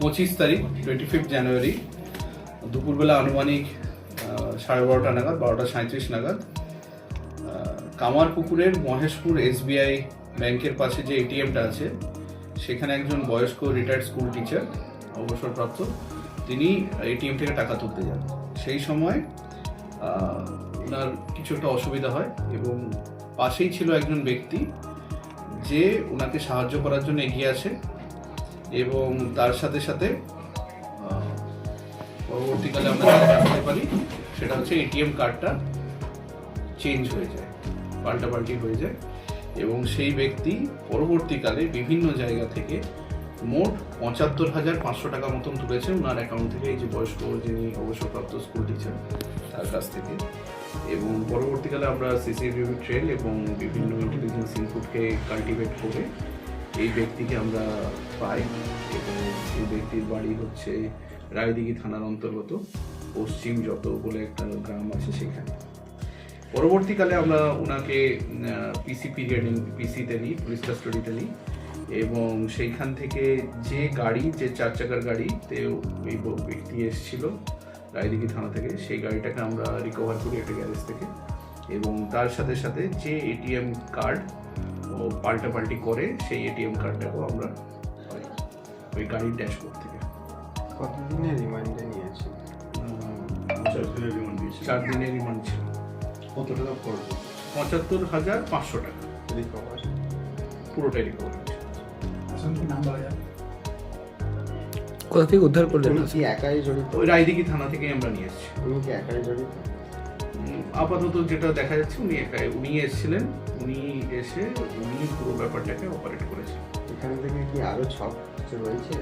পঁচিশ তারিখ twenty fifth জানুয়ারি দুপুরবেলা আনুমানিক সাড়ে বারোটা নাগাদ বারোটা সাঁত্রিশ নাগাদ আহ, কামারপুকুরের মহেশপুর এসবিআই ব্যাংকের পাশে যে এটিএমটা আছে সেখানে একজন বয়স্ক রিটায়ার্ড স্কুল টিচার অবসরপ্রাপ্ত তিনি এটিএম থেকে টাকা তুলতে যান। সেই সময় ওনার কিছু একটা অসুবিধা হয় এবং পাশেই ছিল একজন ব্যক্তি যে ওনাকে সাহায্য করার জন্য এগিয়ে আসে এবং তার সাথে সাথে পরবর্তীকালে আমরা জানতে পারি, সেটা হচ্ছে এটিএম কার্ডটা চেঞ্জ হয়ে যায়, পাল্টাপাল্টি হয়ে যায় এবং সেই ব্যক্তি পরবর্তীকালে বিভিন্ন জায়গা থেকে মোট পঁচাত্তর হাজার পাঁচশো টাকা মতন তুলেছে ওনার অ্যাকাউন্ট থেকে, এই যে বয়স্ক যিনি অবসরপ্রাপ্ত স্কুল টিচার তার কাছ থেকে। এবং পরবর্তীকালে আমরা সিসিটিভি ট্রেল এবং বিভিন্ন ইন্টেলিজেন্স ইনপুটকে কাল্টিভেট করে এই ব্যক্তিকে আমরা পাই এবং এই ব্যক্তির বাড়ি হচ্ছে রায়দিঘি থানার অন্তর্গত পশ্চিম যত বলে একটা গ্রাম আছে সেখানে। পরবর্তীকালে আমরা ওনাকে পিসি পিরিয়ড পিসিতে নিই পুলিশ কাস্টডিতে নিই। এবং সেইখান থেকে যে গাড়ি যে চার চাকার গাড়িতে ওই ব্যক্তি এসেছিল রায়দিঘি থানা থেকে সেই গাড়িটাকে আমরা রিকভার করি একটা গ্যারেজ থেকে এবং তার সাথে সাথে যে এটিএম কার্ড ও পাল্টাপাল্টি করে সেই এটিএম কার্ডটাকেও আমরা পাই ওই গাড়ির ড্যাশবোর্ড থেকে। কতদিনের রিমাইন্ডে নিয়েছে? চার দিনের রিমান্ড ছিল। কত টাকা পড়বে? পঁচাত্তর হাজার পাঁচশো টাকা। রিকভার পুরোটাই রিকভার কোথা থেকে উদ্ধার করলেন উনি কি একাই জড়িত? ওই রায়দিঘি থানা থেকে আমরা নিয়ে এসেছি। উনি কি একাই জড়িত? আপাতত যেটা দেখা যাচ্ছে উনি একাই উনি এসেছিলেন উনি এসে উনি পুরো ব্যাপারটাকে অপারেট করেছেন। এখান থেকে কি আরও ছক কিছু রয়েছে?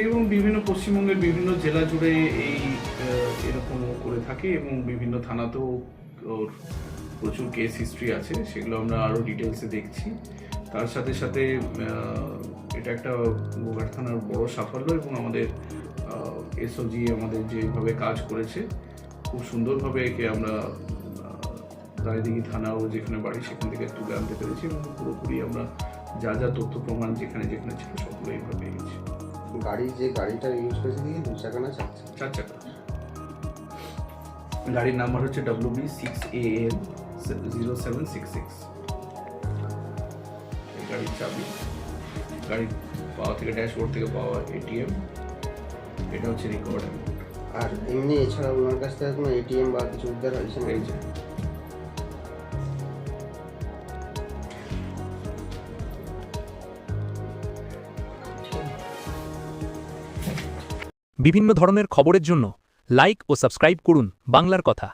এবং বিভিন্ন পশ্চিমবঙ্গের বিভিন্ন জেলা জুড়ে এই আহ, এরকম করে থাকে এবং বিভিন্ন থানাতেও ওর প্রচুর কেস হিস্ট্রি আছে সেগুলো আমরা আরও ডিটেলসে দেখছি। তার সাথে সাথে এটা একটা গোঘাট থানার বড় সাফল্য এবং আমাদের এসওজি আমাদের যেভাবে কাজ করেছে খুব সুন্দরভাবে একে আমরা রায়দিঘি থানা ও যেখানে বাড়ি সেখান থেকে তুলে আনতে পেরেছি এবং পুরোপুরি আমরা যা যা তথ্য প্রমাণ যেখানে যেখানে ছিল সবগুলো এইভাবে পেয়ে গেছি গাড়ি যে গাড়িটা ইউজ করেছে দেখি দু চাকা না চার চাকা? চার চাকা। গাড়ির নাম্বার হচ্ছে W B six A L zero seven six six গাড়ির চাবি গাড়ির পাওয়া থেকে ড্যাশবোর্ড থেকে পাওয়া এটিএম এটা হচ্ছে রিকভার্ড আর এমনি এছাড়া ওনার কাছ থেকে কোনো এটিএম বা কিছু উদ্ধার হয়েছে না এই বিভিন্ন ধরনের খবরের জন্য লাইক ও সাবস্ক্রাইব করুন বাংলার কথা।